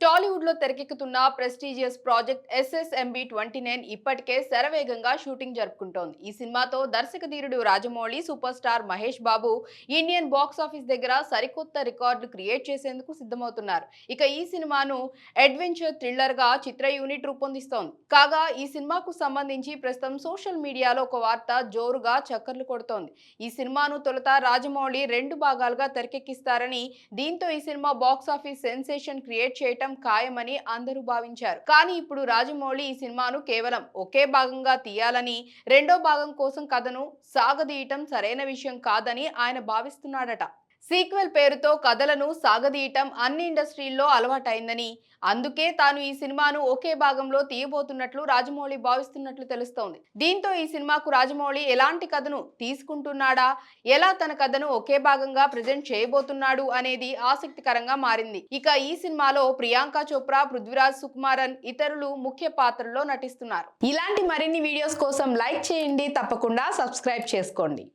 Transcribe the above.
టాలీవుడ్లో తెరకెక్కుతున్న prestigious project SSMB twenty nine ఇప్పటికే శరవేగంగా షూటింగ్ జరుపుకుంటోంది. ఈ సినిమాతో దర్శక ధీరుడు Rajamouli super star Mahesh Babu Indian box office దగ్గర సరికొత్త రికార్డు క్రియేట్ చేసేందుకు సిద్ధమవుతున్నారు. ఇక ఈ సినిమాను అడ్వెంచర్ థ్రిల్లర్గా చిత్ర యూనిట్ రూపొందిస్తోంది. కాగా ఈ సినిమాకు సంబంధించి ప్రస్తుతం సోషల్ మీడియాలో ఒక వార్త జోరుగా చక్కర్లు కొడుతోంది. ఈ సినిమాను తొలుత రాజమౌళి రెండు భాగాలుగా తెరకెక్కిస్తారని దీంతో ఈ cinema box office sensation create చేయటం ఖాయమని అందరూ భావించారు. కానీ ఇప్పుడు రాజమౌళి ఈ సినిమాను కేవలం ఒకే భాగంగా తీయాలని రెండో భాగం కోసం కథను సాగదీయటం సరైన విషయం కాదని ఆయన భావిస్తున్నాడట. సీక్వెల్ పేరుతో కథలను సాగదీయటం అన్ని ఇండస్ట్రీల్లో అలవాటైందని. అందుకే తాను ఈ సినిమాను ఒకే భాగంలో తీయబోతున్నట్లు రాజమౌళి భావిస్తున్నట్లు తెలుస్తోంది. దీంతో ఈ సినిమాకు రాజమౌళి ఎలాంటి కథను తీసుకుంటున్నాడా? ఎలా తన కథను ఒకే భాగంగా ప్రజెంట్ చేయబోతున్నాడు అనేది ఆసక్తికరంగా మారింది. ఇక ఈ సినిమాలో ప్రియాంక చోప్రా పృథ్వీరాజ్ సుకుమారన్ ఇతరులు ముఖ్య పాత్రల్లో నటిస్తున్నారు. ఇలాంటి మరిన్ని వీడియోస్ కోసం లైక్ చేయండి. తప్పకుండా సబ్స్క్రైబ్ చేసుకోండి.